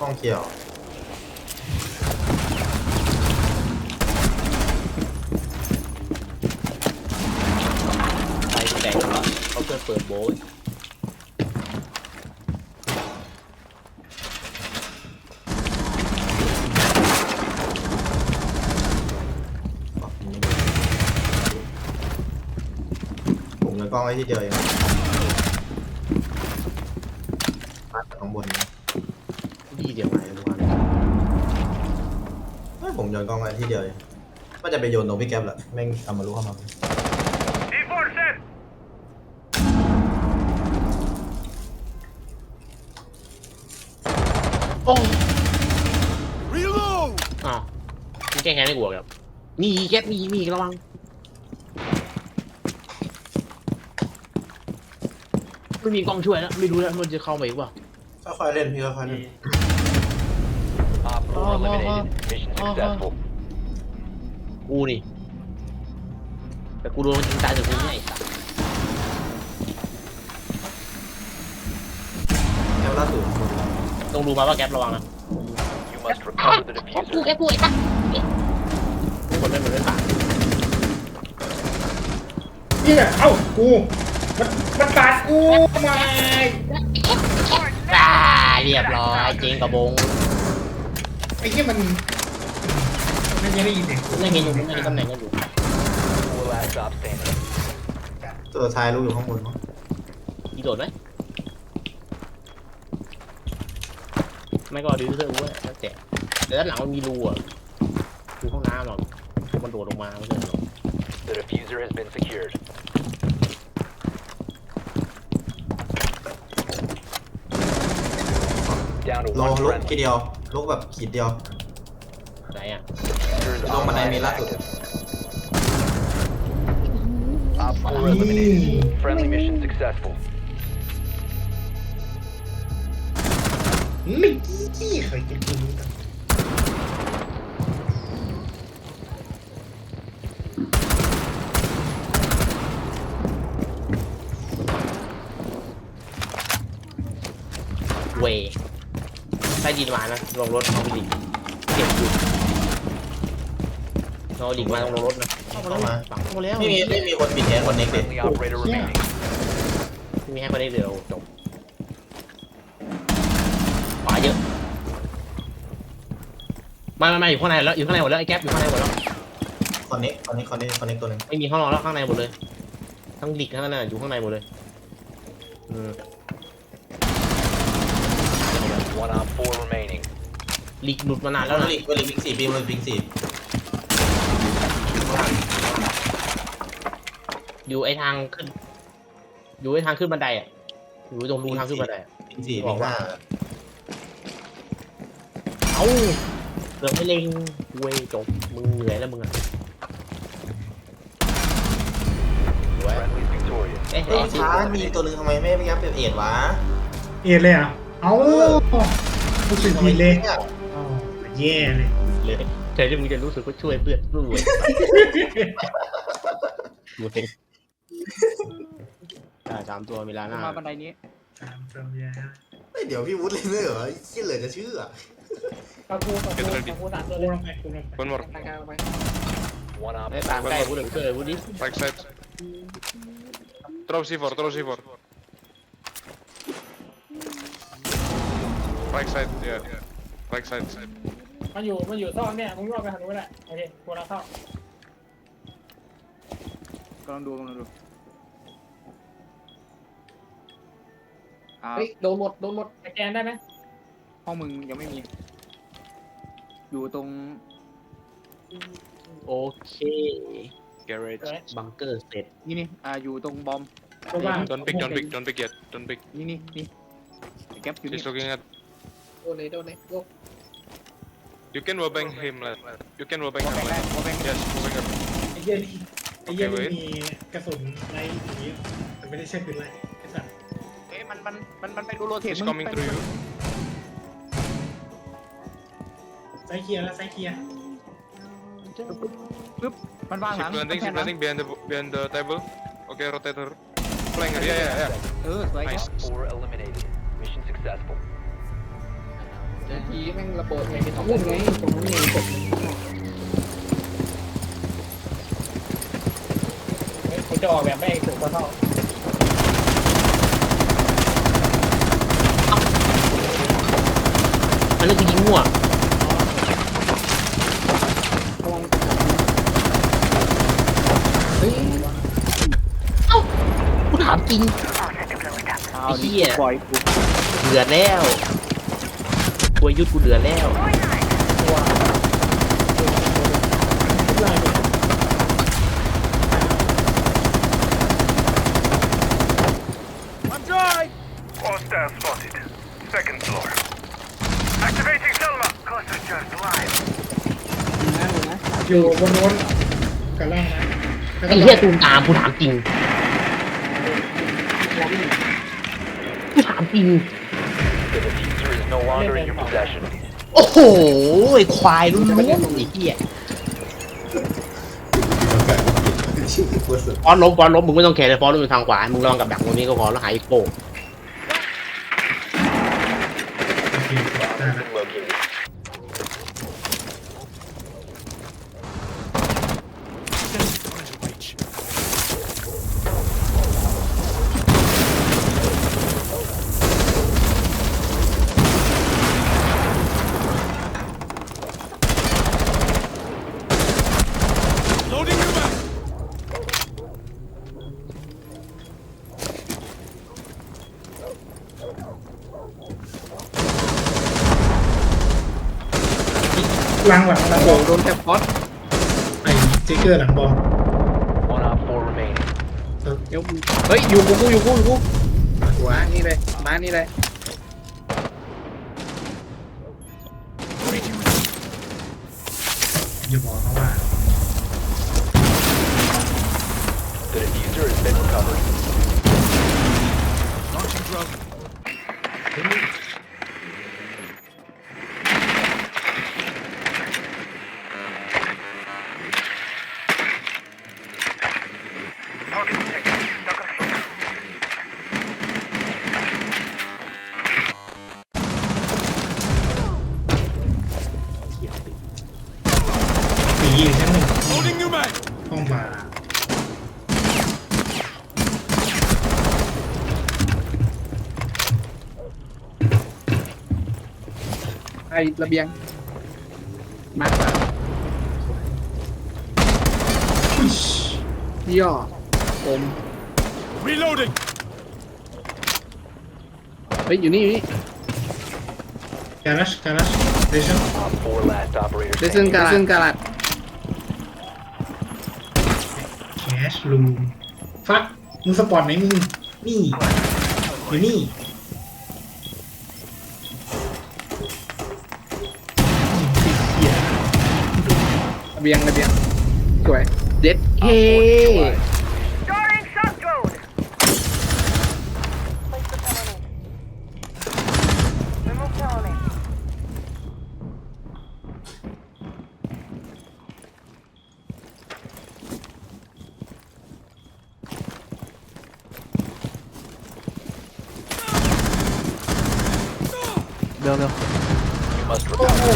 ห้องเขียว ไปแตกแล้วเขาเพื่อนเปิดโบยผมยังกล้องไว้ที่เดียวเองมาจากข้างบนนะ โยนกล้องไว้ที่เดียวเองว่าจะไปโยนตรงพี่แก๊ปแหละแม่งทำมารู้เข้ามาโอ้อ้าวมึงแก้แค้นให้กูเหรอครับมีแก๊ปมีมีอีกระวังไม่มีกล้องช่วยแล้วไม่รู้แล้วมันจะเข้ามาอีกเปล่าค่อยๆเล่นพี่ค่อยๆเล่น Op 4 eliminated. Mission successful. กูนี่ แต่กูโดนมันยิงตายจากกูเนี่ยไอ้สัสแก๊ปล่าสุดต้องดูมาว่าแก๊ประวังนะ You must recover the แก๊ปกู diffuser. แก๊ปกูไอ้สัสทุกคนไม่เหมือนไม่ผ่านเนี่ยเอ้ากูมันมันปาดกูทำไม อ่าเรียบร้อยเจงกระบง ไอ้เหี้ยมันไม่ยังได้ยินเสียงไม่เห็นอยู่ไม่เห็นตำแหน่งกันอยู่ Four last stop standing. ตัวท้ายรู้อยู่ข้างบนมั้งอีโดดไหมไม่ก็ดีเซอร์กูว่าแล้วแต่แต่ด้านหลังมันมีรูอะรูห้องน้ำหรอกมันโดดลงมาไม่ใช่หรอก The diffuser has been secured. Down to โล one ลุก friendly. ทีเดียว ลุกแบบขีดเดียวไหนอะ Diffuser is ลงบันได online มี and ล่าสุด active. Op 4 eliminated. Friendly mission successful. ไม่กี้เคยกินกูรู้กัน เวใต้ดินมานะ ลงรถเอาไปดิเก็บอยู่เอาดิมาลงรถนะเข้ามาแล้วฝังเข้ามาแล้วไม่มีไม่มีคนปิดแอร์คนเน็กเด็ก Friendly operator remaining. ไม่มีให้คนได้เดียวจบขวาเยอะมามามาอยู่ข้างในแล้วอยู่ข้างในหมดแล้วไอ้แก๊ปอยู่ข้างในหมดแล้วคอนเน็กคอนเน็กคอนเน็กคอนเน็กตัวหนึงไม่มีห้องนอนแล้วข้างในหมดเลย ทั้งดิกทั้งนั้นน่ะอยู่ข้างในหมดเลยอืม One op 4 remaining. ลิกหลุดมานานแล้แล้ววนะนะลิกเวลิกสี่ปีมันลิกสี่อยู่ไอ้ทางขึ้น อยู่ไอ้ทางขึ้นบันไดอะอยู่ตรงรูทางขึ้นบันไดอะลิกสี่ลิกห้าเอ้าเกือบไม่เล็งเว้ยจบมึงเหนื่อยแล้วมึงอะสวย Friendly victorious. เอ๊ะเฮ้ยช้ามีตัวหนึงทำไมไม่ไม่ยับเป็นเอ็ดวะเอ็ดเลยเหรอะ เอ้ารู้สึกผิดเลยนี่อ๋อแย่เลย เลยเธอที่มึงจะรู้สึกว่าช่วยเพื่อนรู้รวยดูเซ็งอ่าสามตัวมีลาหน้ามาบันไดนี้ตามสัญญาเฮ้ยเดี๋ยวพี่วุฒิเลยเหรอเชี่ยเหลือจะเชื่อตะกูตะกูตะกูสามตัวกูเลยลงไปกูลงไป One more. ตะกายไป One op ไอ้ตามใกล้กูเลยช่วยกูดิ Right side. Throw C4, throw C4. Right side, yeah. Right side. มันอยู่มันอยู่ซ่อนเนี่ยมึงรอดไปทางนู้นแหละโอเคกูรับเข้ากำลังดูกำลังดูอ่าเฮ้ยโดนหมดโดนหมดสแกนได้ไหมห้องมึงยังไม่มี อยู่ตรงโอเค Garage. บังเกอร์เสร็จ นี่นี่อ่าอยู่ตรงบอมตัวบ้าง Don't pick, don't pick, don't pick yet. Don't pick. นี่นี่นี่ไอ้แก๊ปอยู่นี่ He's looking at. โดนเลยโดนเลยยก You can wobang him, lad. You can wobang วอ him, แบงได้ lad. วอแบง Yes, wobang him. ไอ้เหี้ยนี่ไอ้เหี้ย โอเค นี่ เว้ย มีกระสุนไรอย่างนี้แต่ไม่ได้ใช่ปืนไรไอ้สัตว์ เอ้ยมันมันมันมันไปดูโรเทต He's มึง coming through you. ไซส์เคลียร์แล้วไซส์เคลียร์ ปึ๊บมันวางหลั She's ง planting, แผ่ she's นหลัง planting behind the behind the table. Okay, rotate her. Flanger, yeah, yeah, yeah. เออสวย Nice. Op 4 eliminated. Mission successful. ทีแม่งระเบิดไงเป็นอาวุธไงตรงนั้นไงกดเฮ้ยผมจะออกแบบไม่ถูกเท่าอันนี้คือยิงมั่วเฮ้ยกูถามจริงไอ้เหี้ยปล่อยกูเดือดแล้ว กลัวยุดกูเดือดแล้ว Hostile spotted. Second floor. Activating Selma. Cluster just live. นะดูนะอยู่บนโน้นกับล่างนะแล้วก็ไอ้เหี้ยตูมตามกูถามจริงกูถามจริง The diffuser is no longer in your possession. โอ้โหไอ้ควายรุ่นๆไอ้เหี้ยชื่อโคตรสุดฟอนล้มฟอนล้มมึงไม่ต้องแคร์เลยฟอนล้มอยู่ทางขวา มึงลองกับดักตรงนี้ก็พอแล้วหายโป้โอเคได้แล้ว Been located. หลังหลังหลังบโอ้อลโดนแทบพอดไอ้จิกเกอร์หลังบอล One op four remaining. เดี๋ยวเฮ้ยอยู่กูกูอยู่กูอยู่กูมานี่เลยมานี่เลย อย่าบอกนะว่า The diffuser has been recovered. สี ระเบียง มาอุ๊ยย่อผม Reloading. เฮ้ย อยู่นี่อยู่นี่การัชการัชเรชั่น Op four last operator เดซึน standing. กาซึนกาลัดแคชลูมฟักมึงสปอร์ตไหนมึง นี่ อยู่นี่ เบียงระเบียงสวยเด็ดเฮ Starting shot drone. Place the penalty. Remove penalty. เร็วเร็ว You must recover.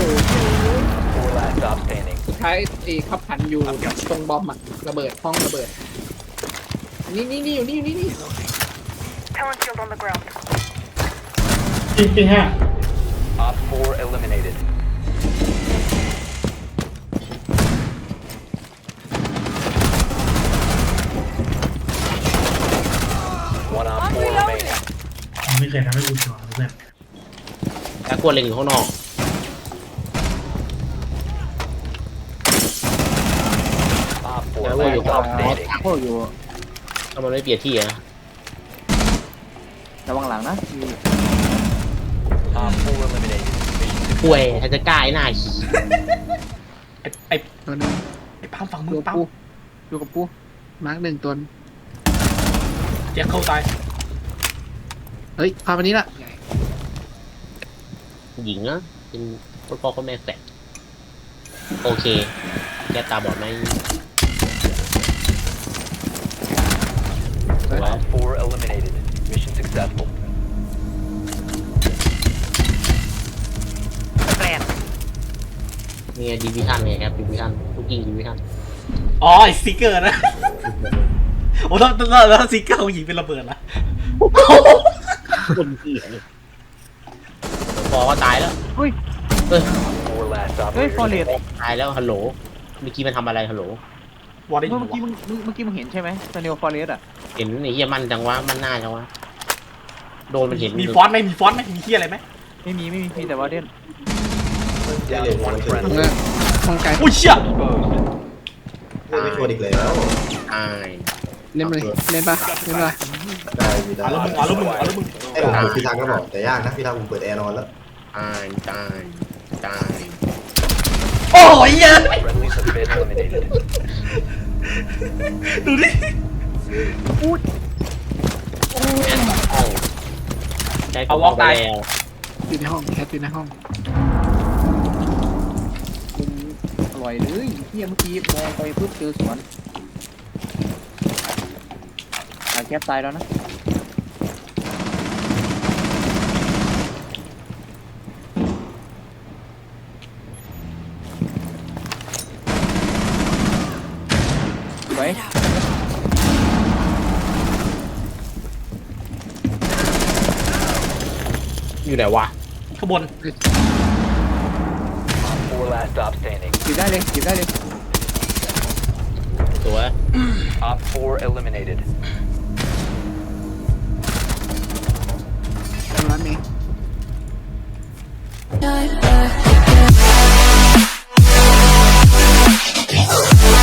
Four last op standing. สุดท้ายไอ้ขับผันอยู่ตรงบอมอะระเบิดห้องระเบิด นี่นี่นี่อยู่นี่อยู่นี่นี่ Talent shield on the ground. จริงจริงฮะ Op four eliminated. One op four remaining. มันไม่เคยทำให้กูสอนเพื่อนแต่กลัวเล็งอยู่ข้างนอก Op four Yeah, well, you last op got- standing. โอ้อยู่ถ้ามันไม่เปลี่ยนที่อะระวังหลังนะ Op four eliminated. Mission ป่วยใครจะกล้าไอ้หน้าขี้ตัวหนึงไอ้ปั๊มฝั่งมึองยู่กับปั๊มกูอยู่กับกูมาร์กหนึ่งตัวแจ็คเข้าตายเฮ้ยพาไปนี้ละหญิงนะเป็นพ่อพ่อแม่แฝดโอเค แกตาบอดไหม สวย Op four eliminated. Mission successful. เนี่ยดีวิชั่นไงครับดีวิชั่นลูกยิงดีวิชั่นอ๋อไอสติ๊กเกอร์นะ โอ้ต้องต้องแล้วสติ๊กเกอร์ของหญิงเป็นระเบิดละคนที่เนี่ยพอก็ตายแล้วเฮ้ย เอ้ย Four last เฮ้ย operators ฟอร์เรสตายแล้วฮัลโหลเมื่อกี้มันทำอะไรฮัลโหล วอร์ดเมื่ได้อยินกี้วะมึงเมื่อกี้มึงเห็นใช่ไหมสเนลฟอร์เรสอะเห็นไอ้เหี้ยมันจังวะมันหน้าจังวะโดนมันเห็นมีฟอนต์ไหมมีฟอนต์ไหมมีเฮียอะไรไหมไม่มีไม่มีมีแต่ว่าเด่นยังเร็ววันขึ้นเออห้องไกลโอ้ยเชี่ยไม่ชวนอีกแล้วตายเล่นเลยเล่นปะเล่นปะได้มีได้เอาแล้วมึงเอาแล้วมึงเอาแล้วมึงไอ้ผมดูพี่ทางก็บอกแต่ยากนะพี่ทางผมเปิดแอร์นอนแล้วตายตายตาย โอ้ยเหี้ย Friendlies have been eliminated. ดูดิได้เอาวอกตายแล้วอยู่ในห้องแคทอยู่ในห้องคุณอร่อยเลยเฮียเมื่อกี้มองไปปุ๊บเจอสวนอะแคทตายแล้วนะ อยู่ไหนวะข้างบน Four last stop standing. หยิบได้เลยหยิบได้เลยสวย Op 4 eliminated. ตรงนั้นมี Night back again.